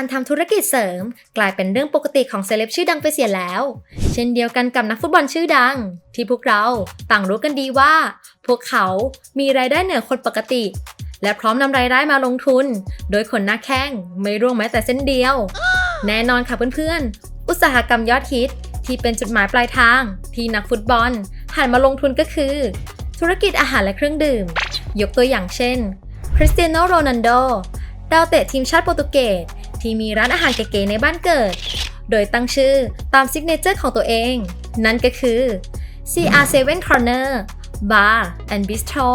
การทำธุรกิจเสริม กลายเป็นเรื่องปกติของเซเลบชื่อดังไปเสียแล้ว เช่นเดียวกันกับนักฟุตบอลชื่อดัง ที่พวกเราต่างรู้กันดีว่า พวกเขามีรายได้เหนือคนปกติ และพร้อมนำรายได้มาลงทุน โดยคนหน้าแข้งไม่ร่วงแม้แต่เส้นเดียว แน่นอนค่ะเพื่อนๆ อุตสาหกรรมยอดฮิตที่เป็นจุดหมายปลายทาง ที่นักฟุตบอลหันมาลงทุนก็คือ ธุรกิจอาหารและเครื่องดื่ม ยกตัวอย่างเช่นคริสเตียโนโรนัลโดดาวเตะทีมชาติโปรตุเกส ที่มีร้านอาหารเก๋ๆในบ้านเกิด โดยตั้งชื่อตามซิกเนเจอร์ของตัวเอง นั่นก็คือ CR7 Corner Bar and Bistro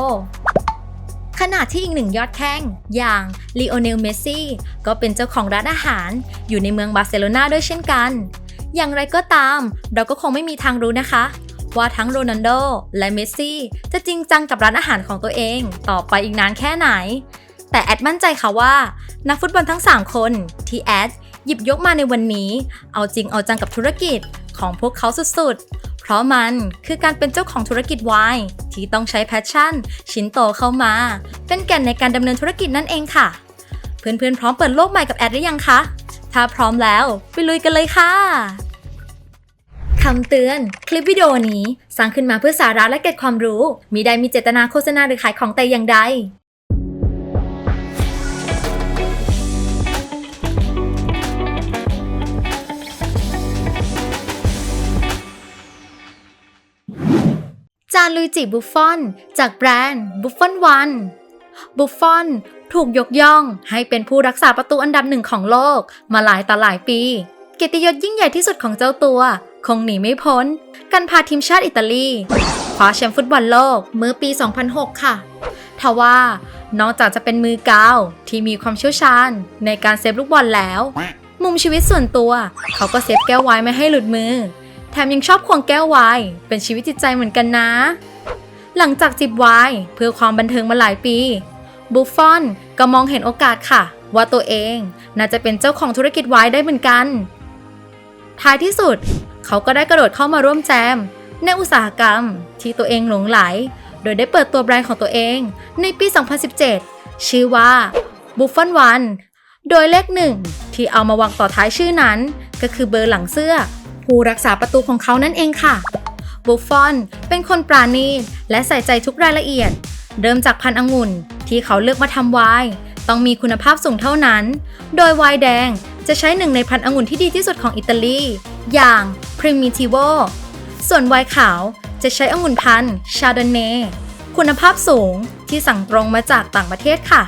ขณะที่อีกหนึ่งยอดแข้งอย่างลีโอเนลเมสซี่ก็เป็นเจ้าของร้านอาหาร อยู่ในเมืองบาร์เซโลนาด้วยเช่นกัน อย่างไรก็ตาม เราก็คงไม่มีทางรู้นะคะ ว่าทั้งโรนัลโดและเมสซี่จะจริงจังกับร้านอาหารของตัวเอง ต่อไปอีกนานแค่ไหน แต่แอดมั่นใจค่ะว่า นักฟุตบอลทั้ง 3 คนที่แอดหยิบยกมาในวันนี้ เอาจริงเอาจังกับธุรกิจของพวกเขาสุดๆ เพราะมันคือการเป็นเจ้าของธุรกิจวน์ที่ต้องใช้แพชชั่น ชิ้นโตเข้ามา เป็นแก่นในการดำเนินธุรกิจนั่นเองค่ะ เพื่อนๆ พร้อมเปิดโลกใหม่กับแอดหรือยังคะ ถ้าพร้อมแล้วไปลุยกันเลยค่ะคำเตือน คลิปวิดีโอนี้สร้างขึ้นมาเพื่อสาระและเก็บความรู้มิได้มีเจตนาโฆษณาหรือขายของแต่อย่างใด จานลุยจิบุฟฟอน จากแบรนด์บุฟฟอนวันบุฟฟอนถูกยกย่องให้เป็นผู้รักษาประตูอันดับหนึ่งของโลกมาหลายต่อหลายปี เกียรติยศยิ่งใหญ่ที่สุดของเจ้าตัว คงหนีไม่พ้นการพาทีมชาติอิตาลีคว้าแชมป์ฟุตบอลโลกเมื่อปี 2006 ค่ะทว่านอกจากจะเป็นมือกาวที่มีความเชี่ยวชาญในการเซฟลูกบอลแล้ว มุมชีวิตส่วนตัว เขาก็เซฟแก้วไว้ไม่ให้หลุดมือ แถมยังชอบควงแก้วไวน์เป็นชีวิตจิตใจเหมือนกันนะ หลังจากจิบไวน์เพื่อความบันเทิงมาหลายปี บุฟฟอนก็มองเห็นโอกาสค่ะ ว่าตัวเองน่าจะเป็นเจ้าของธุรกิจไวน์ได้เหมือนกัน ท้ายที่สุด เขาก็ได้กระโดดเข้ามาร่วมแจม ในอุตสาหกรรมที่ตัวเองหลงไหล โดยได้เปิดตัวแบรนด์ของตัวเอง ในปี 2017 ชื่อว่า Buffon One โดยเลขหนึ่งที่เอามาวางต่อท้ายชื่อนั้น ก็คือเบอร์หลังเสื้อ ผู้รักษาประตูของเขานั่นเองค่ะ บุฟฟอนเป็นคนปราณีตและใส่ใจทุกรายละเอียด เริ่มจากพันธุ์องุ่นที่เขาเลือกมาทำไวน์ต้องมีคุณภาพสูงเท่านั้น โดยไวน์แดงจะใช้หนึ่งในพันธุ์องุ่นที่ดีที่สุดของอิตาลี อย่าง Primitivo ส่วนไวน์ขาวจะใช้องุ่นพันธุ์ Chardonnay คุณภาพสูงที่สั่งตรงมาจากต่างประเทศค่ะ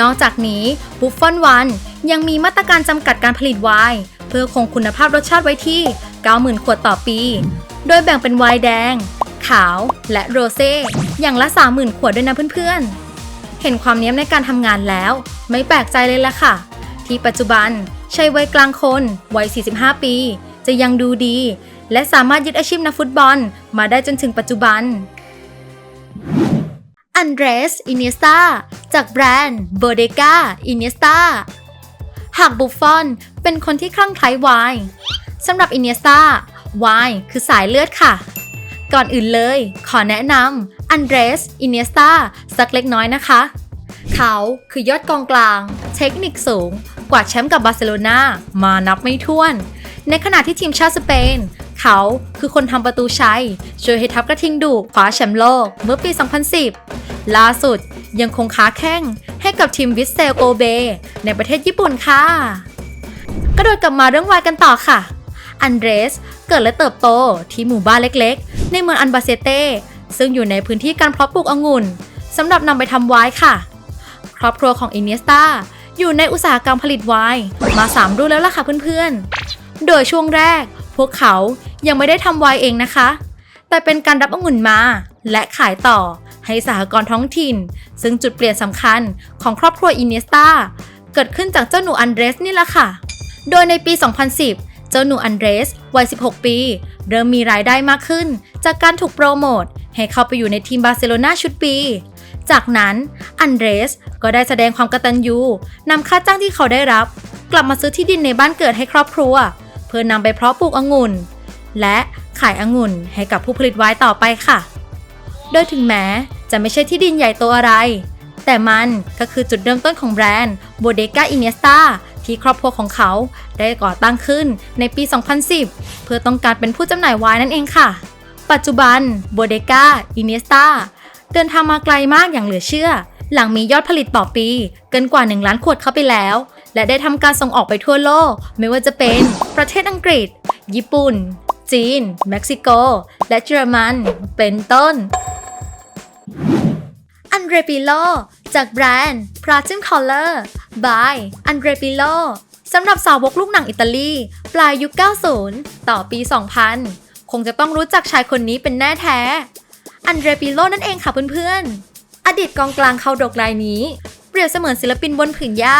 นอกจากนี้บุฟฟอนวันยังมีมาตรการจำกัดการผลิตไวน์ เพื่อคงคุณภาพรสชาติไว้ที่ 90,000 ขวดต่อปี โดยแบ่งเป็นไวน์แดง ขาว และโรเซ่อย่างละ 30,000 ขวดด้วยนะเพื่อนๆ เห็นความเนี้ยมในการทำงานแล้ว ไม่แปลกใจเลยละค่ะ ที่ปัจจุบันชายวัยกลางคนวัย 45 ปี จะยังดูดี และสามารถยึดอาชีพนักฟุตบอลมาได้จนถึงปัจจุบันอันเดรสอินเนสตาจากแบรนด์โบเดกาอินเนสตาหากบุฟฟอน เป็นคนที่คลั่งไคล้ไวน์สำหรับอินเนสตาไวน์คือสายเลือดค่ะ ก่อนอื่นเลย ขอแนะนำอันเดรสอินเนสตาสักเล็กน้อยนะคะ เขาคือยอดกองกลาง เทคนิคสูง กว่าดแชมป์กับบาร์เซโลนามานับไม่ถ้วน ในขณะที่ทีมชาติสเปน เขาคือคนทำประตูชัย ช่วยให้ทัพกระทิงดุคว้าแชมป์โลกเมื่อปี 2010 ล่าสุดยังคงค้าแข้งให้กับทีมวิสเซลโกเบ ในประเทศญี่ปุ่นค่ะ กระโดดกลับมาเรื่องวายกันต่อค่ะ อันเดรสเกิดและเติบโตที่หมู่บ้านเล็กๆ ในเมืองอันบาเซเต้ซึ่งอยู่ในพื้นที่การเพาะปลูกองุ่นสำหรับนำไปทำไวน์ค่ะ ครอบครัวของอินเนสตาอยู่ในอุตสาหกรรมผลิตไวน์มา 3 รุ่นแล้วล่ะค่ะเพื่อนๆ โดยช่วงแรก พวกเขายังไม่ได้ทำไวน์เองนะคะ แต่เป็นการรับองุ่นมา และขายต่อให้สหกรณ์ท้องถิ่น ซึ่งจุดเปลี่ยนสำคัญของครอบครัวอินเนสตาเกิดขึ้นจากเจ้าหนูอันเดรสนี่แหละค่ะ โดยในปี 2010 เจ้าหนูอันเดรส วัย 16 ปี เริ่มมีรายได้มากขึ้น จากการถูกโปรโมท ให้เข้าไปอยู่ในทีมบาร์เซโลนาชุดปี จากนั้นอันเดรสก็ได้แสดงความกตัญญูนำค่าจ้างที่เขาได้รับ กลับมาซื้อที่ดินในบ้านเกิดให้ครอบครัว เพื่อนำไปเพาะปลูกองุ่น และขายองุ่นให้กับผู้ผลิตไวน์ต่อไปค่ะ โดยถึงแม้จะไม่ใช่ที่ดินใหญ่โตอะไร แต่มันก็คือจุดเริ่มต้นของแบรนด์ Bodega Iniesta ที่ครอบครัวของเขาได้ก่อตั้งขึ้นในปี 2010 เพื่อต้องการเป็นผู้จำหน่ายไวน์นั่นเองค่ะ ปัจจุบันโบเดกาอินเนสตาเดินทางมาไกลมากอย่างเหลือเชื่อ หลังมียอดผลิตต่อปี เกินกว่า 1 ล้านขวดเข้าไปแล้ว และได้ทำการส่งออกไปทั่วโลก ไม่ว่าจะเป็นประเทศอังกฤษ ญี่ปุ่น จีน เม็กซิโก และเยอรมัน เป็นต้น อันเดรปิโลจากแบรนด์ p r a t i m Color by อันเดรปิโลสำหรับสาวกลูกหนังอิตาลี ปลายยุค 90 ต่อปี 2000 คงจะต้องรู้จักชายคนนี้เป็นแน่แท้ อันเดรปิโลนั่นเองค่ะเพื่อนๆ อดีตกองกลางเขาดกรายนี้ เปรียบเสมือนศิลปินบนผืนหญ้า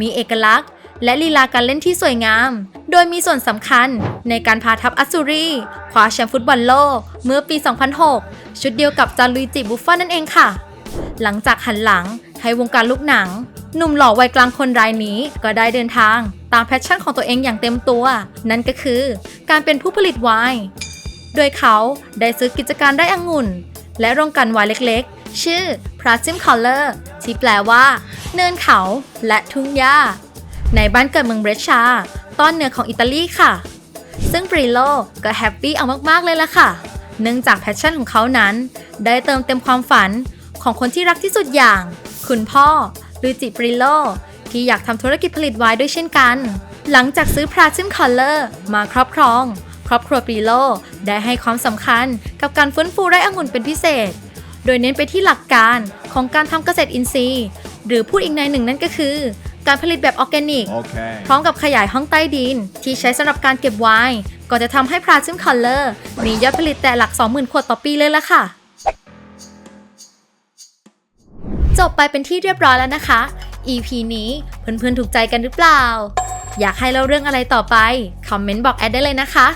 มีเอกลักษณ์ และลีลาการเล่นที่สวยงาม โดยมีส่วนสำคัญในการพาทัพอัสซูรีคว้าแชมป์ฟุตบอลโลก เมื่อปี 2006 ชุดเดียวกับจาลุยจิบุฟฟอนนั่นเองค่ะ หลังจากหันหลัง ให้วงการลูกหนัง หนุ่มหล่อวัยกลางคนรายนี้ก็ได้เดินทาง ตามแพชชั่นของตัวเองอย่างเต็มตัว นั่นก็คือ การเป็นผู้ผลิตไวน์โดยเขาได้ซื้อกิจการได้องุ่น และโรงกันไวน์เล็กๆ ชื่อ p r a t i m Color ที่แปลว่า เนินเขาและทุ่งหญ้า ในบ้านเกิดเมืองเบรชชาตอนเหนือของอิตาลีค่ะ ซึ่งปริโลก็แฮปปี้เอามากๆเลยล่ะค่ะ เนื่องจากแพชชั่นของเขานั้น ได้เติมเต็มความฝันของคนที่รักที่สุดอย่าง คุณพ่อหรือจิปริโลที่อยากทำธุรกิจผลิตไวน์ด้วยเช่นกัน หลังจากซื้อ p r a t i m Color มาครอบครอง ครอบครัวปริโลได้ให้ความสำคัญกับการฟื้นฟูไร่องุ่นเป็นพิเศษ โดยเน้นไปที่หลักการของการทำเกษตรอินทรีย์ หรือพูดอีกในหนึ่งนั่นก็คือ การผลิตแบบออร์แกนิก Okay. พร้อมกับขยายห้องใต้ดิน ที่ใช้สำหรับการเก็บไวน์ก็จะทำให้พราซิมคอลเลอร์มียอดผลิตแต่หลัก 20,000ขวดต่อปีเลยละค่ะ จบไปเป็นที่เรียบร้อยแล้วนะคะ EP นี้เพื่อนๆถูกใจกันหรือเปล่า อยากให้เล่าเรื่องอะไรต่อไป คอมเมนต์บอกแอดได้เลยนะคะ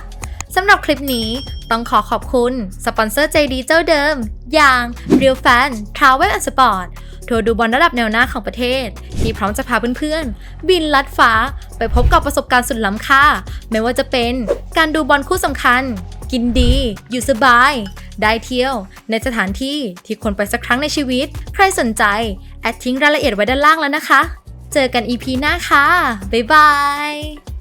สำหรับคลิปนี้ต้องขอขอบคุณ สปอนเซอร์ใจดีเจ้าเดิม อย่าง Real Fan Travel and Sport ทัวร์ดูบอลระดับแนวหน้าของประเทศ ที่พร้อมจะพาเพื่อนๆ บินลัดฟ้า ไปพบกับประสบการณ์สุดล้ำค่า ไม่ว่าจะเป็นการดูบอลคู่สำคัญ กินดี อยู่สบาย ได้เที่ยว ในสถานที่ที่คนไปสักครั้งในชีวิต ใครสนใจ แอดทิ้งรายละเอียดไว้ด้านล่างแล้วนะคะ เจอกัน EP หน้าค่ะ บ๊ายบาย